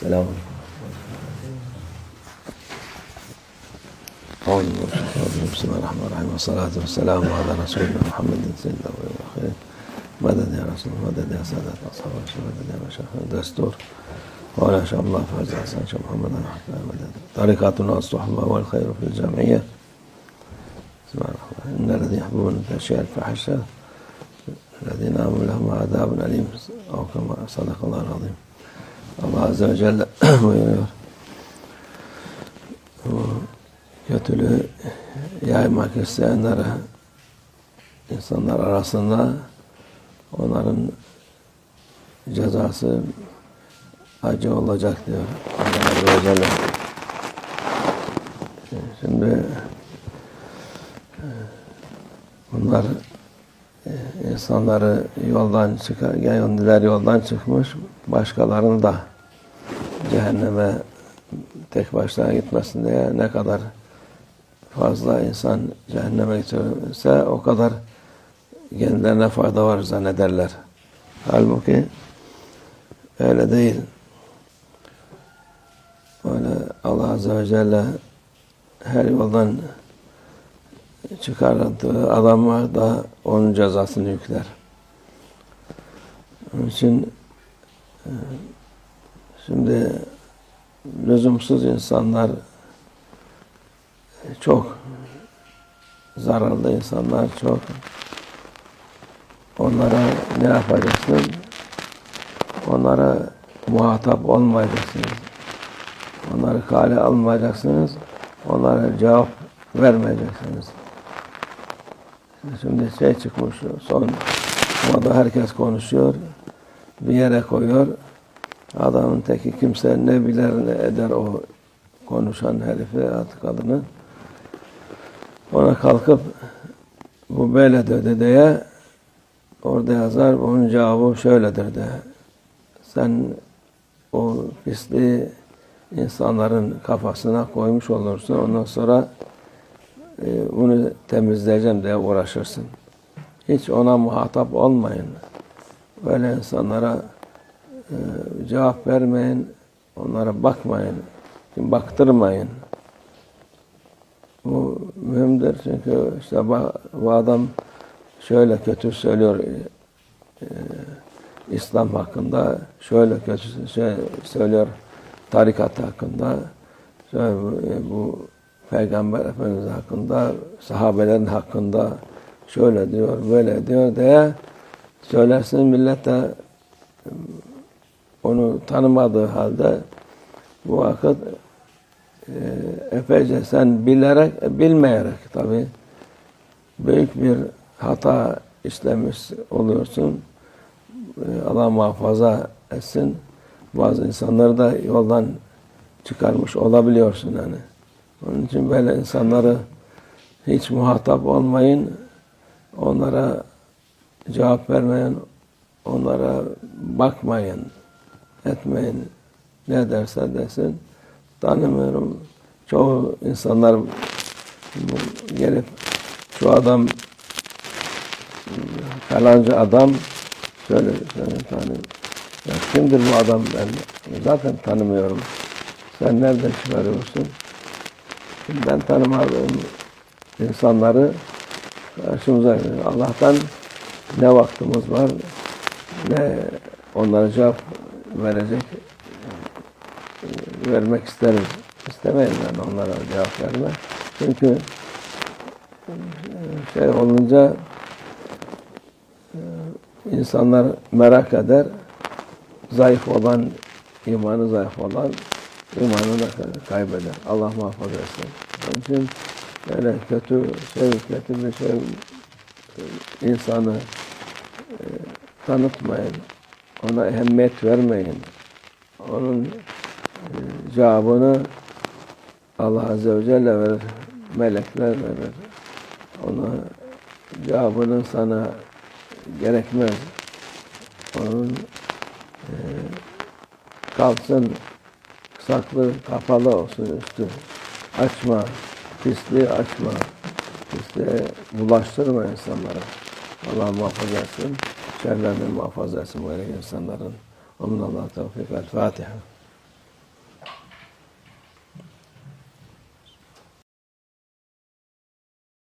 Selamun أعوذ بسم الله الرحمن الرحيم. والصلاة والسلام على رسولنا محمد سيد الأولين والآخرين مدد يا رسول مدد يا سادة أصحاب رسول مدد يا مشايخ الدستور ولا شاء الله فاز حسن شاء محمد مدد طريقاتنا الصحبة والخير في الجمعية. بسم الله الرحمن الرحيم. إن الذين يحبون الأشياء الفاحشة الذين آمنوا لهم عذاب أليم أو كما صدق الله العظيم. Allah Azze ve Celle buyuruyor. Bu kötülüğü yaymak isteyenlere insanlar arasında onların cezası acı olacak diyor Allah Azze ve Celle. Şimdi bunlar e, insanları yoldan çıkar, yoldan çıkmış, başkalarını da cehenneme tek başına gitmesin diye ne kadar fazla insan cehenneme getirirse o kadar kendilerine fayda var zannederler. Halbuki öyle değil. Öyle Allah Azze ve Celle her yoldan çıkardığı adama da onun cezasını yükler. Onun için e, şimdi lüzumsuz insanlar çok zararlı insanlar çok onlara ne yapacaksın? Onlara muhatap olmayacaksınız. Onları kale almayacaksınız. Onlara cevap vermeyeceksiniz. Şimdi şey çıkmış son moda herkes konuşuyor. Bir yere koyuyor. Adamın teki kimse ne bilir ne eder o konuşan herifi artık kadını. Ona kalkıp bu böyle dedi diye orada yazar onun cevabı şöyledir de. Sen o pisliği insanların kafasına koymuş olursun. Ondan sonra e, bunu temizleyeceğim diye uğraşırsın. Hiç ona muhatap olmayın. Böyle insanlara e, cevap vermeyin. Onlara bakmayın. Baktırmayın. Bu mühimdir çünkü işte bu, adam şöyle kötü söylüyor e, e, İslam hakkında, şöyle kötü şey söylüyor tarikat hakkında, şöyle bu, e, bu Peygamber Efendimiz hakkında, sahabelerin hakkında şöyle diyor, böyle diyor diye söylersin millet de onu tanımadığı halde vakit e, epeyce sen bilerek, bilmeyerek tabi büyük bir hata işlemiş oluyorsun. E, Allah muhafaza etsin. Bazı insanları da yoldan çıkarmış olabiliyorsun yani. Onun için böyle insanları hiç muhatap olmayın. Onlara cevap vermeyin. Onlara bakmayın. Etmeyin. Ne derse desin. Tanımıyorum. Çoğu insanlar gelip şu adam falanca adam şöyle şöyle tanım. Ya kimdir bu adam ben zaten tanımıyorum. Sen nereden çıkarıyorsun? ben tanımadığım insanları karşımıza Allah'tan ne vaktimiz var ne onlara cevap verecek vermek isterim. İstemeyin ben onlara cevap verme. Çünkü şey olunca insanlar merak eder. Zayıf olan, imanı zayıf olan imanını kaybeder. Allah muhafaza etsin. Onun için böyle kötü şey, kötü bir şey insanı e, tanıtmayın. Ona ehemmiyet vermeyin. Onun e, cevabını Allah Azze ve Celle verir. Melekler verir. Ona cevabının sana gerekmez. Onun e, kalsın saklı, kapalı olsun üstü. Açma, pisliği açma. Pisliğe bulaştırma insanlara. Allah muhafaza etsin şerlerden muhafaza etsin bu insanların. Onun Allah'a tevfik. El Fatiha.